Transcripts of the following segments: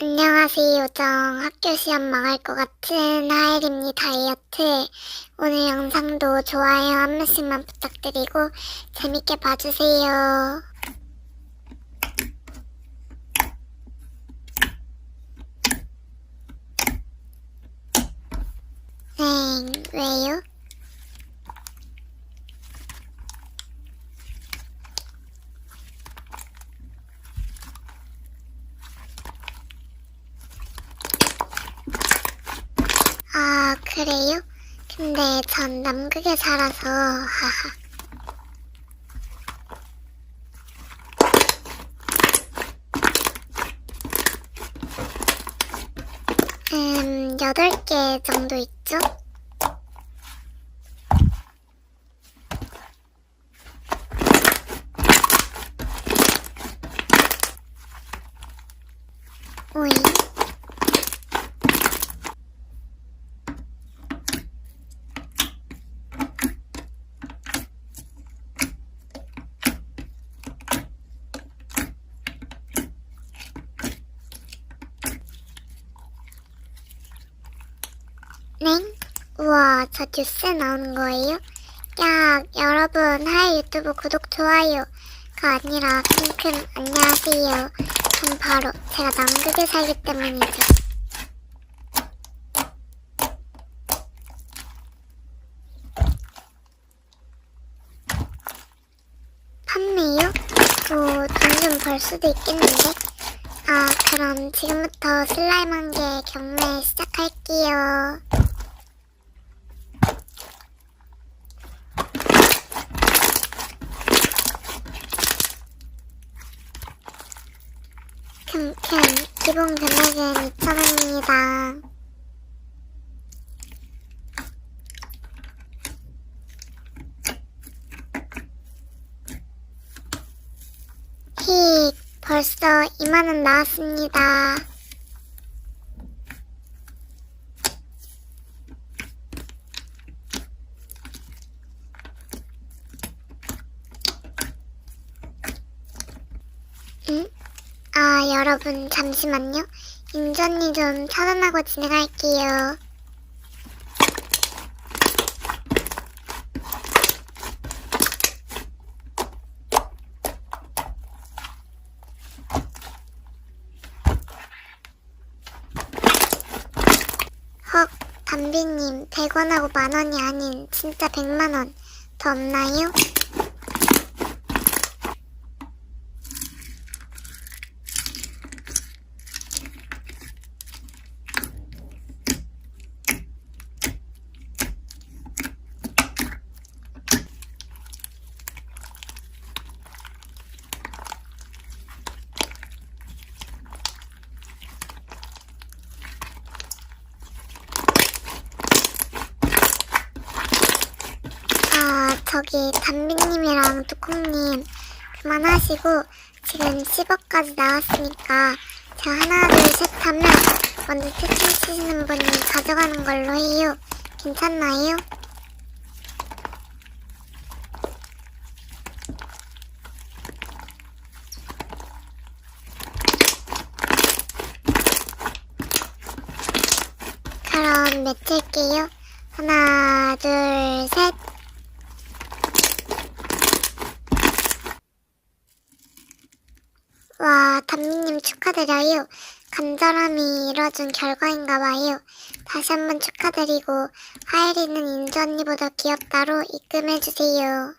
안녕하세요, 요정. 학교 시험 망할 것 같은 하엘입니다, 다이어트. 오늘 영상도 좋아요 한 번씩만 부탁드리고 재밌게 봐주세요. 네, 왜요? 아, 그래요? 근데 전 남극에 살아서, 하하. 음, 여덟 개 정도 있죠? 오이. 네? 우와, 저 뉴스에 나오는 거예요? 야, 여러분, 하이 유튜브 구독, 좋아요가 아니라 핑크 안녕하세요. 전 바로 제가 남극에 살기 때문이죠. 판매요? 뭐, 돈좀 벌 수도 있겠는데? 아, 그럼 지금부터 슬라임 한 개 경매 시작할게요. 큼큼 기본 금액은 2,000원입니다. 히 벌써 2만원 나왔습니다. 응? 아, 여러분, 잠시만요. 인전이 좀 차단하고 진행할게요. 헉, 담비님, 100원하고 만원이 아닌 진짜 100만원. 더 없나요? 아, 저기 담비님이랑 두콩님 그만하시고 지금 10억까지 나왔으니까 제가 하나 둘 셋 하면 먼저 채팅 치시는 분이 가져가는 걸로 해요. 괜찮나요? 그럼 맺힐게요. 하나, 둘, 셋. 와, 담비님 축하드려요. 간절함이 이뤄준 결과인가 봐요. 다시 한번 축하드리고, 하엘이는 인주 언니보다 귀엽다로 입금해주세요.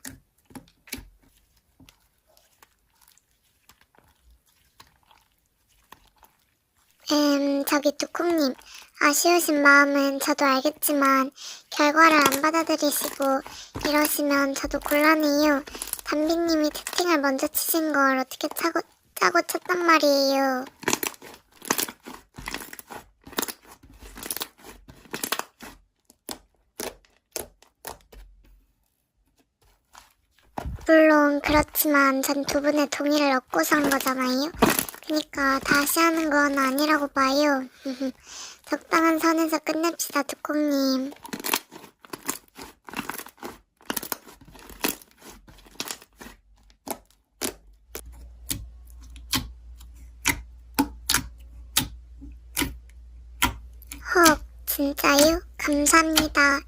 음, 저기 두콩님. 아쉬우신 마음은 저도 알겠지만, 결과를 안 받아들이시고, 이러시면 저도 곤란해요. 담비님이 채팅을 먼저 치신 걸 어떻게 차고, 짜고 쳤단 말이에요. 물론 그렇지만 전 두 분의 동의를 얻고서 한 거잖아요. 그니까 다시 하는 건 아니라고 봐요. 적당한 선에서 끝냅시다, 두콩님. 헉, 진짜요? 감사합니다.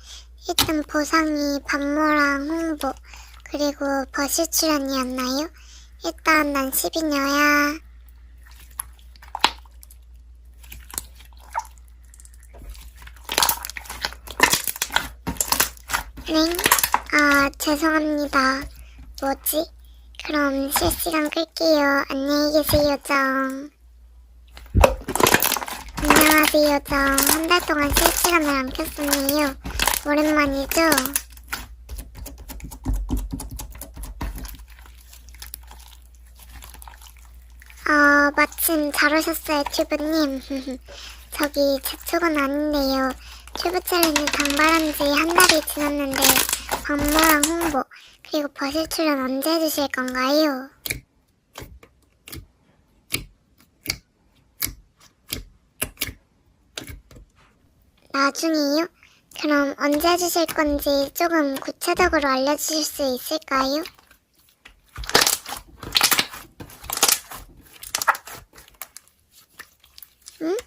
1등 보상이 반모랑 홍보, 그리고 버시 출연이었나요? 일단 난 10인여야. 네? 아, 죄송합니다. 뭐지? 그럼 실시간 끌게요. 안녕히 계세요, 정. 안녕하세요, 정. 한달 동안 실시간을 안 켰었네요. 오랜만이죠? 아, 마침 잘 오셨어요, 튜브님. 저기, 제 쪽은 아닌데요. 튜브 챌린지 당발한 지 한 달이 지났는데, 광모랑 홍보, 그리고 버실 출연 언제 해주실 건가요? 나중에요? 그럼 언제 해주실 건지 조금 구체적으로 알려주실 수 있을까요? 응?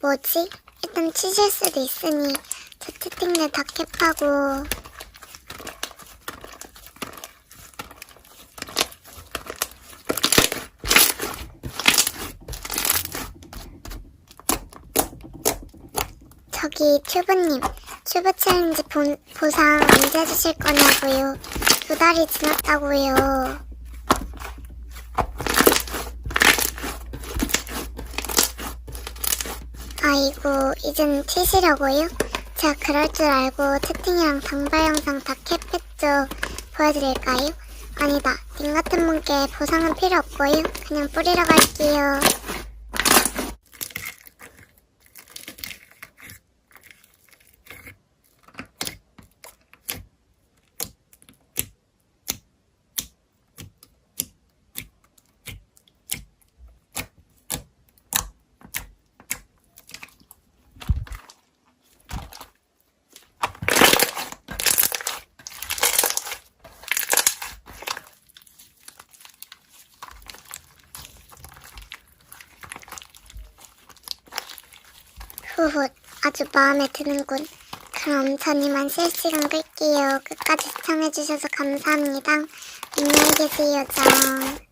뭐지? 일단 치실 수도 있으니 저 채팅들 다 캡하고 저기 튜브님 튜브 챌린지 본, 보상 언제 주실 거냐고요. 두 달이 지났다고요. 아이고 이젠 튀시려고요? 제가 그럴 줄 알고 채팅이랑 당발 영상 다 캡했죠. 보여드릴까요? 아니다 님 같은 분께 보상은 필요 없고요. 그냥 뿌리러 갈게요 후훗 아주 마음에 드는군. 그럼 전 이만 실시간 끌게요. 끝까지 시청해주셔서 감사합니다. 안녕히 계세요, 정.